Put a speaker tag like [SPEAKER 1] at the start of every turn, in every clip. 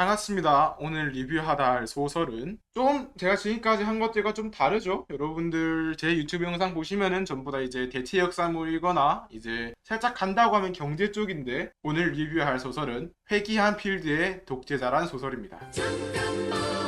[SPEAKER 1] 반갑습니다. 오늘 리뷰하다 할 소설은 좀 제가 지금까지 한 것들과 좀 다르죠. 여러분들 제 유튜브 영상 보시면은 전부 다 이제 대체 역사물이거나 이제 살짝 간다고 하면 경제 쪽인데 오늘 리뷰할 소설은 회귀한 필드의 독재자란 소설입니다.
[SPEAKER 2] 잠깐만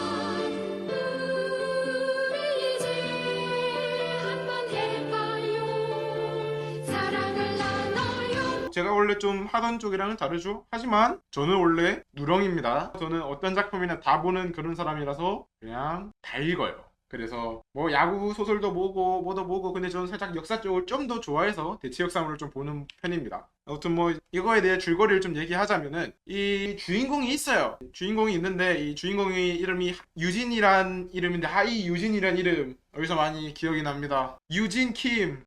[SPEAKER 1] 원래 좀 하던 쪽이랑은 다르죠. 하지만 저는 원래 누렁입니다. 저는 어떤 작품이나 다 보는 그런 사람이라서 그냥 다 읽어요. 그래서 뭐 야구 소설도 보고 뭐도 보고 근데 저는 살짝 역사 쪽을 좀 더 좋아해서 대체 역사물을 좀 보는 편입니다. 아무튼 뭐 이거에 대해 줄거리를 좀 얘기하자면은 이 주인공이 있어요. 주인공이 있는데 이 주인공의 이름이 유진이란 이름인데 하이 유진이란 이름 여기서 많이 기억이 납니다. 유진 킴.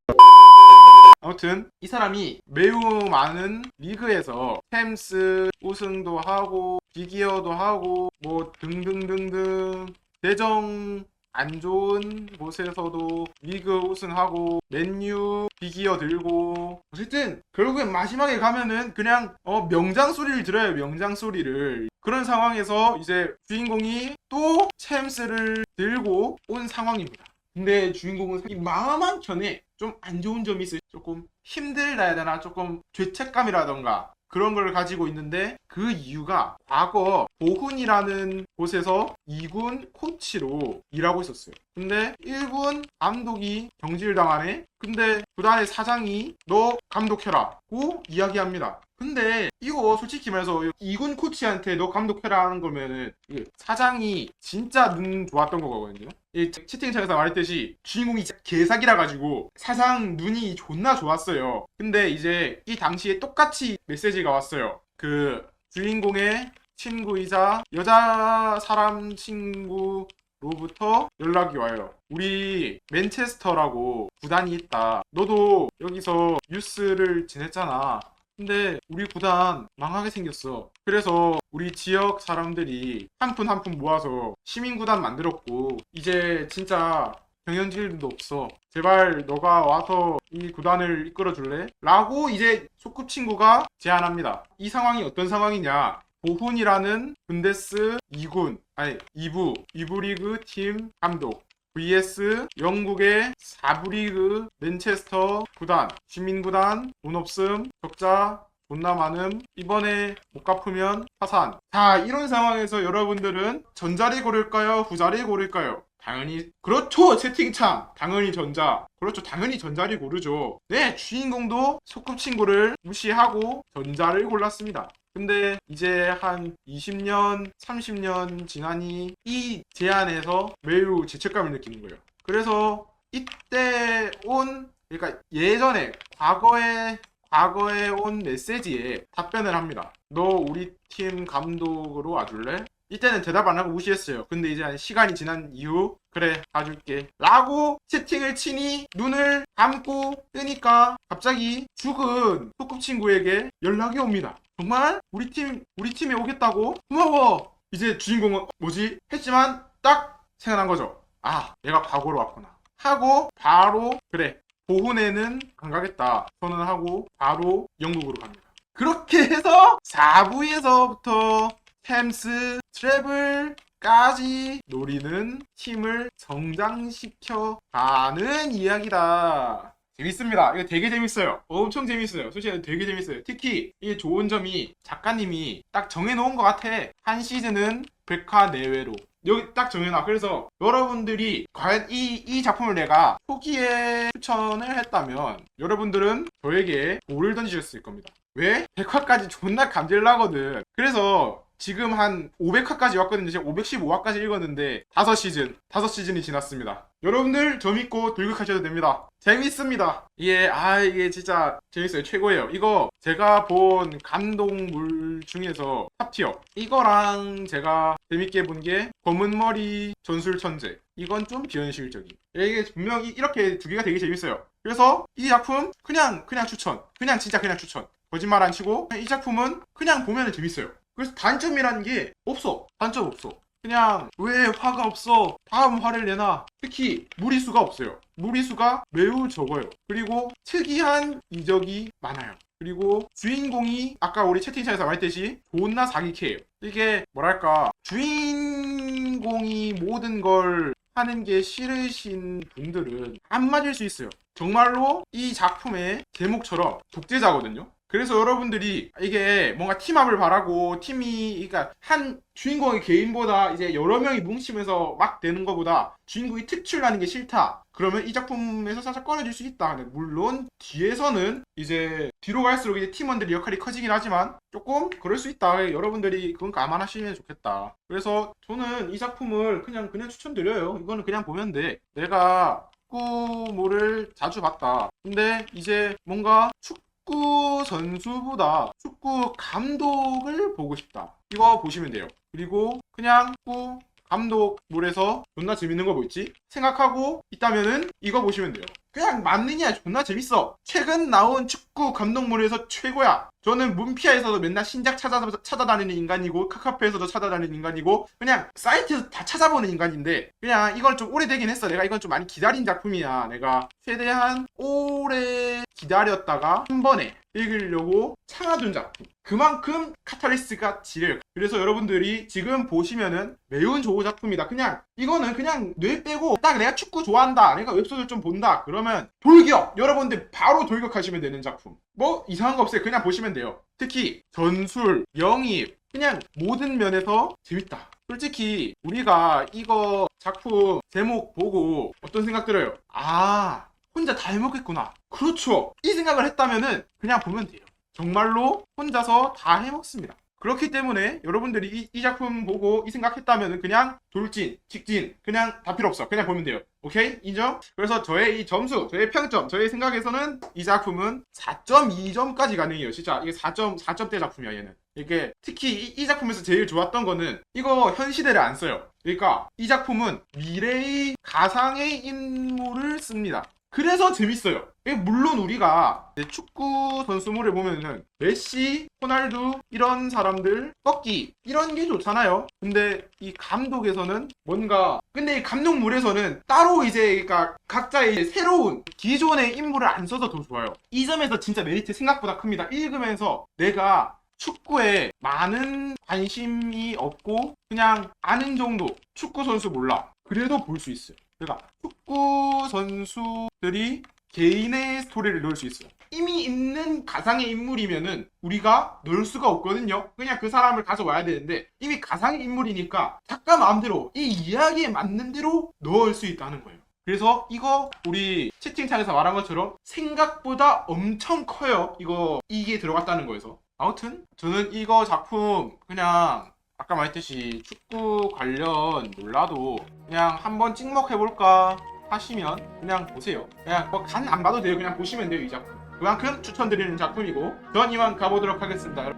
[SPEAKER 1] 아무튼 이 사람이 매우 많은 리그에서 템스 우승도 하고 비기어도 하고 뭐 등등등등 대정 안 좋은 곳에서도 리그 우승하고 맨유 비기어 들고 어쨌든 결국엔 마지막에 가면은 그냥 어 명장 소리를 들어요 명장 소리를 그런 상황에서 이제 주인공이 또 챔스를 들고 온 상황입니다. 근데 주인공은 이 마음 편에 좀 안 좋은 점이 있어요. 조금 힘들다 해야 되나? 조금 죄책감이라던가 그런 걸 가지고 있는데 그 이유가 과거 보훈이라는 곳에서 2군 코치로 일하고 있었어요. 근데 1군 감독이 경질당하네? 근데 구단의 사장이 너 감독해라 고 이야기합니다. 근데 이거 솔직히 말해서 2군 코치한테 너 감독해라 하는 거면은 이게 사장이 진짜 눈 좋았던 거거든요. 이 채팅창에서 말했듯이 주인공이 개사기라 가지고 사장 눈이 존나 좋았어요. 근데 이제 이 당시에 똑같이 메시지가 왔어요. 그 주인공의 친구이자 여자 사람 친구 로부터 연락이 와요. 우리 맨체스터라고 구단이 있다. 너도 여기서 뉴스를 지냈잖아. 근데 우리 구단 망하게 생겼어. 그래서 우리 지역 사람들이 한 푼 한 푼 모아서 시민구단 만들었고 이제 진짜 경연질도 없어. 제발 너가 와서 이 구단을 이끌어 줄래? 라고 이제 소꿉친구가 제안합니다. 이 상황이 어떤 상황이냐? 보훈이라는 분데스 2군, 아니 2부, 2부 리그 팀 감독. Vs 영국의 4부 리그 맨체스터 구단, 시민구단, 돈 없음, 적자, 존나 많음, 이번에 못 갚으면 파산. 자, 이런 상황에서 여러분들은 전자리 고를까요? 후자리 고를까요? 당연히 그렇죠 채팅창 당연히 전자 그렇죠 당연히 전자를 고르죠 네 주인공도 소꿉친구를 무시하고 전자를 골랐습니다 근데 이제 한 20년 30년 지나니 이 제안에서 매우 죄책감을 느끼는 거예요 그래서 이때 온 그러니까 예전에 과거에 과거에 온 메시지에 답변을 합니다 너 우리 팀 감독으로 와줄래? 이때는 대답 안 하고 무시했어요. 근데 이제 한 시간이 지난 이후 그래 가줄게 라고 채팅을 치니 눈을 감고 뜨니까 갑자기 죽은 소꿉친구에게 연락이 옵니다. 정말 우리 팀 우리 팀에 오겠다고 고마워. 이제 주인공은 뭐지 했지만 딱 생각난 거죠. 아 내가 과거로 왔구나 하고 바로 그래 보훈에는 안 가겠다 선언하고 바로 영국으로 갑니다. 그렇게 해서 4부에서부터 템스 트래블 까지 노리는 팀을 성장시켜 가는 이야기다. 재밌습니다. 이거 되게 재밌어요. 엄청 재밌어요. 솔직히 되게 재밌어요. 특히 이게 좋은 점이 작가님이 딱 정해놓은 것 같아. 한 시즌은 백화 내외로. 여기 딱 정해놔. 그래서 여러분들이 과연 이, 이 작품을 내가 초기에 추천을 했다면 여러분들은 저에게 돌을 던지셨을 겁니다. 왜? 100화까지 존나 감질나거든. 그래서 지금 한 500화까지 왔거든요. 지금 515화까지 읽었는데 5시즌, 5시즌이 지났습니다. 여러분들 저 믿고 돌격하셔도 됩니다. 재밌습니다. 이게 아 이게 진짜 재밌어요. 최고예요. 이거 제가 본 감동물 중에서 탑티어. 이거랑 제가 재밌게 본 게 검은 머리 전술 천재. 이건 좀 비현실적인. 이게 분명히 이렇게 두 개가 되게 재밌어요. 그래서 이 작품 그냥 그냥 추천. 그냥 진짜 그냥 추천. 거짓말 안 치고 이 작품은 그냥 보면 재밌어요. 그래서 단점이라는 게 없어. 단점 없어. 그냥 왜 화가 없어? 다음 화를 내놔. 특히 무리수가 없어요. 무리수가 매우 적어요. 그리고 특이한 이적이 많아요. 그리고 주인공이 아까 우리 채팅창에서 말했듯이 존나 사기캐예요. 이게 뭐랄까 주인공이 모든 걸 하는 게 싫으신 분들은 안 맞을 수 있어요. 정말로 이 작품의 제목처럼 독재자거든요. 그래서 여러분들이 이게 뭔가 팀업을 바라고 팀이 그러니까 한 주인공의 개인보다 이제 여러 명이 뭉치면서 막 되는 것보다 주인공이 특출나는 게 싫다. 그러면 이 작품에서 살짝 꺼내줄 수 있다. 물론 뒤에서는 이제 뒤로 갈수록 이제 팀원들의 역할이 커지긴 하지만 조금 그럴 수 있다. 여러분들이 그건 감안하시면 좋겠다. 그래서 저는 이 작품을 그냥 그냥 추천드려요. 이거는 그냥 보면 돼. 내가 축구물을 자주 봤다. 근데 이제 뭔가 축 구 선수보다 축구 감독을 보고 싶다. 이거 보시면 돼요. 그리고 그냥 축구 감독 물에서 존나 재밌는 거 뭐 있지? 생각하고 있다면은 이거 보시면 돼요. 그냥 맞느냐 존나 재밌어. 최근 나온 축구 감독물에서 최고야. 저는 문피아에서도 맨날 신작 찾아, 찾아다니는 인간이고 카카페에서도 찾아다니는 인간이고 그냥 사이트에서 다 찾아보는 인간인데 그냥 이걸 좀 오래되긴 했어. 내가 이건 좀 많이 기다린 작품이야. 내가 최대한 오래 기다렸다가 한 번에 읽으려고 참아둔 작품. 그만큼 카탈리스가 지려요. 그래서 여러분들이 지금 보시면은 매우 좋은 작품이다. 그냥 이거는 그냥 뇌 빼고 딱 내가 축구 좋아한다. 내가 웹소설 좀 본다. 그러면 돌격! 여러분들 바로 돌격하시면 되는 작품. 뭐 이상한 거 없어요. 그냥 보시면 돼요. 특히 전술, 영입, 그냥 모든 면에서 재밌다. 솔직히 우리가 이거 작품 제목 보고 어떤 생각 들어요? 아 혼자 다 해먹겠구나. 그렇죠. 이 생각을 했다면은 그냥 보면 돼요. 정말로 혼자서 다 해먹습니다. 그렇기 때문에 여러분들이 이, 이 작품 보고 이 생각했다면은 그냥 돌진, 직진, 그냥 다 필요 없어. 그냥 보면 돼요. 오케이? 인정? 그래서 저의 이 점수, 저의 평점, 저의 생각에서는 이 작품은 4.2점까지 가능해요. 진짜 이게 4점, 4점대 작품이야, 얘는. 이게 특히 이, 이 작품에서 제일 좋았던 거는 이거 현 시대를 안 써요. 그러니까 이 작품은 미래의 가상의 인물을 씁니다. 그래서 재밌어요. 이게 물론 우리가 축구 선수물을 보면은 메시, 호날두 이런 사람들 꺾기 이런 게 좋잖아요. 근데 이 감독에서는 뭔가 근데 이 감독물에서는 따로 이제 그러니까 각자의 새로운 기존의 인물을 안 써서 더 좋아요. 이 점에서 진짜 메리트 생각보다 큽니다. 읽으면서 내가 축구에 많은 관심이 없고 그냥 아는 정도 축구 선수 몰라. 그래도 볼 수 있어요. 그러니까 축구 선수들이 개인의 스토리를 넣을 수 있어요. 이미 있는 가상의 인물이면은 우리가 넣을 수가 없거든요. 그냥 그 사람을 가져와야 되는데 이미 가상의 인물이니까 작가 마음대로 이 이야기에 맞는 대로 넣을 수 있다는 거예요. 그래서 이거 우리 채팅창에서 말한 것처럼 생각보다 엄청 커요. 이거 이게 들어갔다는 거에서. 아무튼 저는 이거 작품 그냥 아까 말했듯이 축구 관련 몰라도 그냥 한번 찍먹해볼까 하시면 그냥 보세요. 그냥 뭐 간 안 봐도 돼요. 그냥 보시면 돼요 이 작품. 그만큼 추천드리는 작품이고 전 이만 가보도록 하겠습니다.